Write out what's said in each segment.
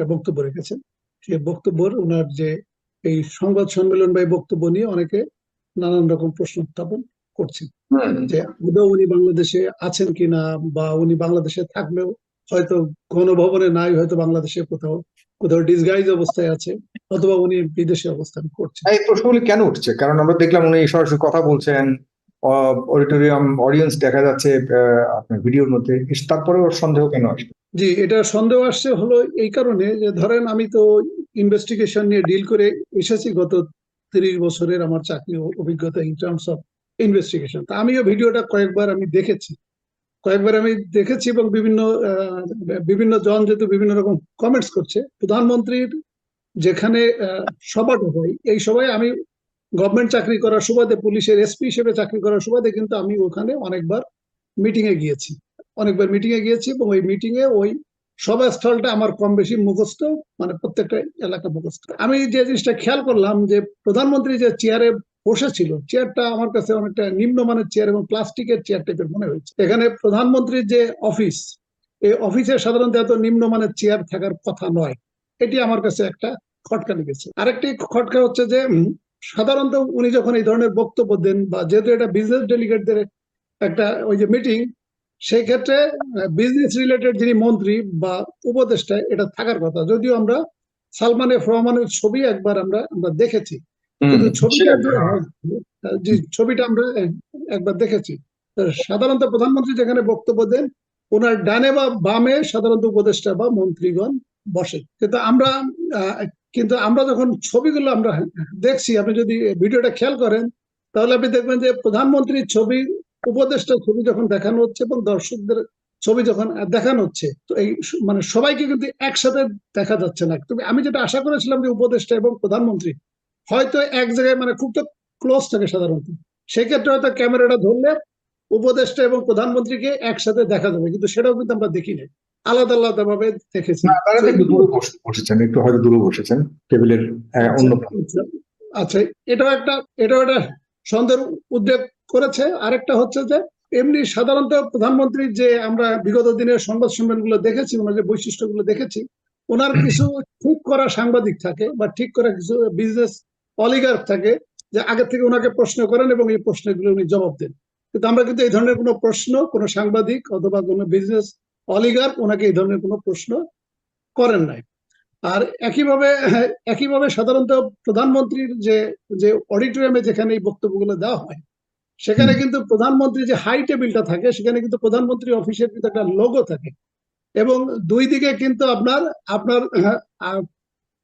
একটা বক্তব্য রেখেছেন। সে বক্তব্যের ওনার যে এই সংবাদ সম্মেলন বা বক্তব্য নিয়ে অনেকে নানান রকম প্রশ্ন উত্থাপন করছেন। যে আদৌ উনি বাংলাদেশে আছেন কিনা বা উনি বাংলাদেশে থাকলেও হয়তো গণভবনে নাই হয়তো বাংলাদেশে কোথাও কোথাও ডিসগাইজ অবস্থায় আছে অথবা উনি বিদেশে অবস্থান করছেন। এই প্রশ্নগুলি কেন উঠছে? কারণ আমরা দেখলাম উনি সরাসরি কথা বলছেন অডিটোরিয়াম অডিয়েন্স দেখা যাচ্ছে আপনার ভিডিওর মধ্যে। তারপরেও সন্দেহ কেন আসবে? জি, এটা সন্দেহ আসছে হলো এই কারণে যে ধরেন আমি তো ইনভেস্টিগেশন নিয়ে ডিল করে এসেছি গত তিরিশ বছরের আমার চাকরি অভিজ্ঞতা ইন টার্মস অফ ইনভেস্টিগেশন তা আমিও ভিডিওটা কয়েকবার আমি দেখেছি। কয়েকবার আমি দেখেছি এবং বিভিন্ন বিভিন্ন জন যেহেতু বিভিন্ন রকম কমেন্টস করছে, প্রধানমন্ত্রীর যেখানে সভাটা হয় এই সভায় আমি গভর্নমেন্ট চাকরি করার সুবাদে, পুলিশের এসপি হিসেবে চাকরি করার সুবাদে কিন্তু আমি ওখানে অনেকবার মিটিং এ গিয়েছি। অনেকবার মিটিং এ গিয়েছি এবং ওই মিটিং এ ওই সভাস্থলটা আমার কম বেশি মুখস্থ মানে প্রত্যেকটা এলাকা মুখস্থ। আমি যে জিনিসটা খেয়াল করলাম যে প্রধানমন্ত্রী যে চেয়ারে বসেছিল চেয়ারটা আমার কাছে অনেকটা নিম্নমানের চেয়ার এবং প্লাস্টিকের চেয়ার টাইপের মনে হয়েছে। এখানে প্রধানমন্ত্রীর যে অফিস এই অফিসে সাধারণত এত নিম্নমানের চেয়ার থাকার কথা নয়। এটি আমার কাছে একটা খটকা লেগেছে। আরেকটি খটকা হচ্ছে যে সাধারণত উনি যখন এই ধরনের বক্তব্য দেন বা যেহেতু এটা বিজনেস ডেলিগেটদের একটা ওই যে মিটিং সেই ক্ষেত্রে বিজনেস রিলেটেড যিনি মন্ত্রী বা উপদেষ্টা এটা থাকার কথা। যদিও আমরা সালমান এফ রহমানের ছবি একবার আমরা আমরা দেখেছি। কিন্তু ছবিটা যে ছবিটা আমরা একবার দেখেছি। সাধারণত প্রধানমন্ত্রী যেখানে বক্তব্য দেন ওনার ডানে বা বামে সাধারণত উপদেষ্টা বা মন্ত্রীগণ বসে। কিন্তু আমরা কিন্তু আমরা যখন ছবিগুলো আমরা দেখছি আপনি যদি ভিডিওটা খেয়াল করেন তাহলে আপনি দেখবেন যে প্রধানমন্ত্রীর ছবি উপদেষ্টা ছবি যখন দেখানো হচ্ছে এবং দর্শকদের ছবি যখন দেখানো হচ্ছে তো এই মানে সবাইকে কিন্তু একসাথে দেখা যাচ্ছে না। তবে আমি যেটা আশা করেছিলাম যে উপদেষ্টা এবং প্রধানমন্ত্রী হয়তো এক জায়গায় মানে খুব তো ক্লোজ থাকে সাধারণত। সেক্ষেত্রে হয়তো ক্যামেরাটা ধরলে উপদেষ্টা এবং প্রধানমন্ত্রীকে একসাথে দেখা যাবে কিন্তু সেটাও কিন্তু আমরা দেখি নাই। আলাদা আলাদা ভাবে দেখেছি বসেছেন একটু হয়তো দূরে বসেছেন টেবিলের অন্য আচ্ছা, আচ্ছা এটাও একটা এটাও একটা সন্দেহের উদ্বেগ করেছে। আরেকটা হচ্ছে যে এমনি সাধারণত প্রধানমন্ত্রীর যে আমরা বিগত দিনের সংবাদ সম্মেলনগুলো দেখেছি ওনার যে বৈশিষ্ট্যগুলো দেখেছি ওনার কিছু ঠিক করা সাংবাদিক থাকে বা ঠিক করা কিছু বিজনেস অলিগার থাকে যে আগে থেকে ওনাকে প্রশ্ন করেন এবং এই প্রশ্নগুলো উনি জবাব দেন। কিন্তু আমরা কিন্তু এই ধরনের কোনো প্রশ্ন কোনো সাংবাদিক অথবা কোনো বিজনেস অলিগার ওনাকে এই ধরনের কোনো প্রশ্ন করেন নাই। আর একইভাবে একইভাবে সাধারণত প্রধানমন্ত্রীর যে যে অডিটোরিয়ামে যেখানে এই বক্তব্যগুলো দেওয়া হয় সেখানে কিন্তু প্রধানমন্ত্রী যে হাই টেবিলটা থাকে, সেখানে কিন্তু প্রধানমন্ত্রী অফিসের কিন্তু একটা লোগো থাকে। এবং দুই দিকে কিন্তু আপনার আপনার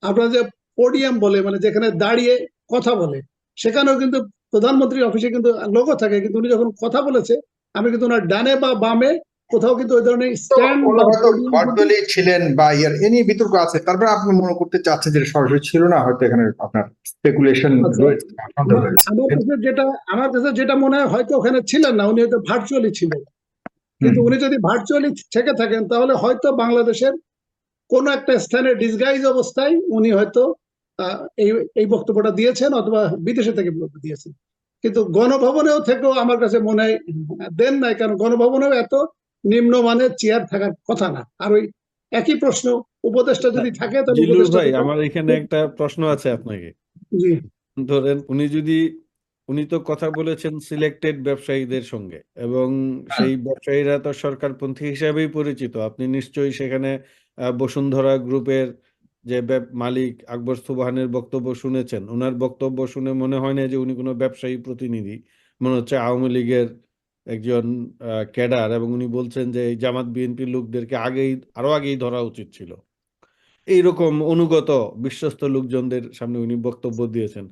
আপনার যে পোডিয়াম বলে মানে যেখানে দাঁড়িয়ে কথা বলে, সেখানেও কিন্তু প্রধানমন্ত্রী অফিসে কিন্তু লোগো থাকে। কিন্তু উনি যখন কথা বলেছে, আমি কিন্তু ওনার ডানে বা বামে কোথাও কিন্তু ওই ধরনের স্ট্যান্ড ছিলেন বা ইয়ার এ নিয়ে বিতর্ক আছে। তারপরে আপনি মনে করতে চাচ্ছেন যে সরাসরি ছিল না হয়তো এখানে আপনার স্পেকুলেশন আচ্ছা। আমার কাছে যেটা আমার কাছে যেটা মনে হয় হয়তো ওখানে ছিলেন না উনি হয়তো ভার্চুয়ালি ছিলেন কিন্তু উনি যদি ভার্চুয়ালি থেকে থাকেন তাহলে হয়তো বাংলাদেশের কোন একটা স্থানে ডিসগাইজ অবস্থায় উনি হয়তো এই এই বক্তব্যটা দিয়েছেন অথবা বিদেশে থেকে বক্তব্য দিয়েছেন। কিন্তু গণভবনেও থেকেও আমার কাছে মনে হয় দেন নাই কারণ গণভবনেও এত নিম্নমানের চেয়ার থাকার কথা না। আর ওই একই প্রশ্ন উপদেষ্টা যদি থাকে তাহলে ভাই আমার এখানে একটা প্রশ্ন আছে আপনাকে। জি। ধরেন উনি যদি উনি তো কথা বলেছেন সিলেক্টেড ব্যবসায়ীদের সঙ্গে এবং সেই ব্যবসায়ীরা তো সরকারপন্থী হিসাবেই পরিচিত। আপনি নিশ্চয়ই সেখানে বসুন্ধরা গ্রুপের যে মালিক আকবর সুবহানের বক্তব্য শুনেছেন। ওনার বক্তব্য শুনে মনে হয় না যে উনি কোনো ব্যবসায়ী প্রতিনিধি। মনে হচ্ছে আওয়ামী লীগের একজন ক্যাডার এবং উনি বলছেন যে জামাত বিএনপির লোকদেরকে আগেই, আরও আগেই ধরা উচিত ছিল। এইরকম অনুগত, বিশ্বস্ত লোকজনদের সামনে উনি বক্তব্য দিয়েছেন।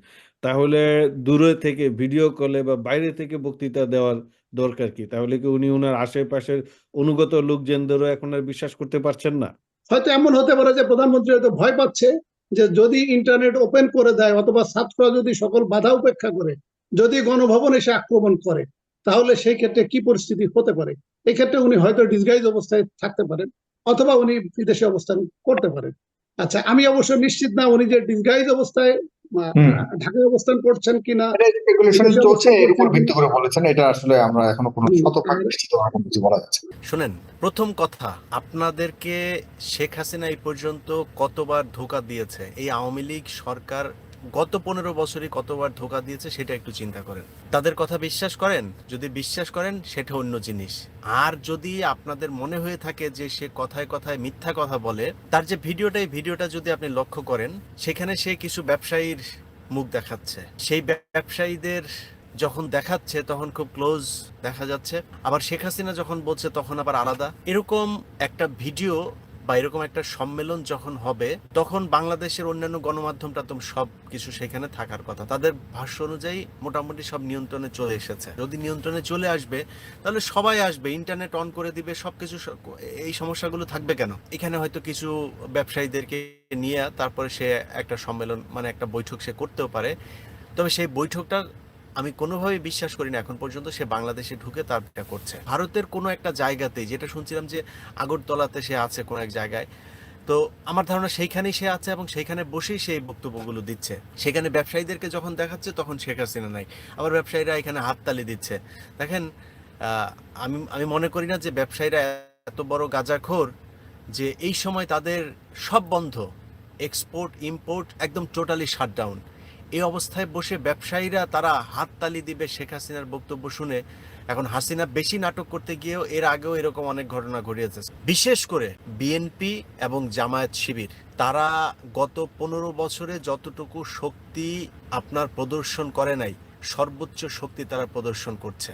তাহলে দূরে থেকে ভিডিও কলে বা বাইরে থেকে বক্তৃতা দেওয়ার দরকার কি? তাহলে কি উনি ওনার আশেপাশের অনুগত লোকজনদেরও এখন আর বিশ্বাস করতে পারছেন না? হয়তো এমন হতে পারে যে, প্রধানমন্ত্রী হয়তো ভয় পাচ্ছে যে, যদি ইন্টারনেট ওপেন করে দেয় অথবা ছাত্ররা যদি সকল বাধা উপেক্ষা করে, যদি গণভবন এসে আক্রমণ করে তাহলে সেই ক্ষেত্রে কি পরিস্থিতি হতে পারে? এই ক্ষেত্রে উনি হয়তো ডিসগাইজ অবস্থায় থাকতে পারেন অথবা উনি বিদেশে অবস্থান করতে পারেন। আচ্ছা আমি অবশ্য নিশ্চিত না উনি যে ডিসগাইজ অবস্থায় ঢাকায় অবস্থান করছেন কিনা স্পেকুলেশন চলছে এর উপর ভিত্তি করে বলেছেন। এটা আসলে আমরা এখনও কোনো শতভাগ নিশ্চিত কিছু বলা যাচ্ছে না। প্রথম কথা আপনাদেরকে শেখ হাসিনা এই পর্যন্ত কতবার ধোকা দিয়েছে? এই আওয়ামী লীগ সরকার গত পনেরো বছরই কতবার ধোকা দিয়েছে সেটা একটু চিন্তা করেন। তাদের কথা বিশ্বাস করেন, যদি বিশ্বাস করেন সেটা অন্য জিনিস। আর যদি আপনাদের মনে হয়ে থাকে যে সে কথায় কথায় মিথ্যা কথা বলে, তার যে ভিডিওটা, এই ভিডিওটা যদি আপনি লক্ষ্য করেন, সেখানে সে কিছু ব্যবসায়ীর মুখ দেখাচ্ছে। সেই ব্যবসায়ীদের যখন দেখাচ্ছে, তখন খুব ক্লোজ দেখা যাচ্ছে। আবার শেখ হাসিনা যখন বলছে, তখন আবার আলাদা। এরকম একটা ভিডিও বা এরকম একটা সম্মেলন যখন হবে, তখন বাংলাদেশের অন্যান্য গণমাধ্যমটা তো সব কিছু সেখানে থাকার কথা। তাদের ভাষ্য অনুযায়ী মোটামুটি সব নিয়ন্ত্রণে চলে এসেছে। যদি নিয়ন্ত্রণে চলে আসবে, তাহলে সবাই আসবে ইন্টারনেট অন করে দিবে, সবকিছু স- এই সমস্যাগুলো থাকবে কেন? এখানে হয়তো কিছু ব্যবসায়ীদেরকে নিয়ে তারপরে সে একটা সম্মেলন মানে একটা বৈঠক সে করতেও পারে। তবে সেই বৈঠকটা আমি কোনোভাবেই বিশ্বাস করি না, এখন পর্যন্ত সে বাংলাদেশে ঢুকে তার এটা করছে। ভারতের কোনো একটা জায়গাতে যেটা শুনছিলাম যে আগরতলাতে সে আছে কোনো এক জায়গায়, তো আমার ধারণা সেইখানেই সে আছে এবং সেইখানে বসেই সেই বক্তব্যগুলো দিচ্ছে। সেখানে ব্যবসায়ীদেরকে যখন দেখাচ্ছে, তখন শেখ হাসিনা নাই। আবার ব্যবসায়ীরা এখানে হাততালি দিচ্ছে। দেখেন আমি আমি মনে করি না যে ব্যবসায়ীরা এত বড় গাঁজাখোর যে এই সময় তাদের সব বন্ধ। এক্সপোর্ট, ইম্পোর্ট একদম টোটালি শাটডাউন। এই অবস্থায় বসে ব্যবসায়ীরা তারা হাততালি দিবে শেখ হাসিনার বক্তব্য শুনে। এখন হাসিনা বেশি নাটক করতে গিয়েও এর আগেও এরকম অনেক ঘটনা ঘটিয়েছে। বিশেষ করে বিএনপি এবং জামায়াত শিবির, তারা গত পনেরো বছরে যতটুকু শক্তি আপনার প্রদর্শন করে নাই, সর্বোচ্চ শক্তি তারা প্রদর্শন করছে।